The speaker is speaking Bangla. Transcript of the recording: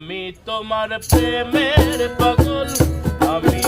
আমি তোমার প্রেমের পাগল আমি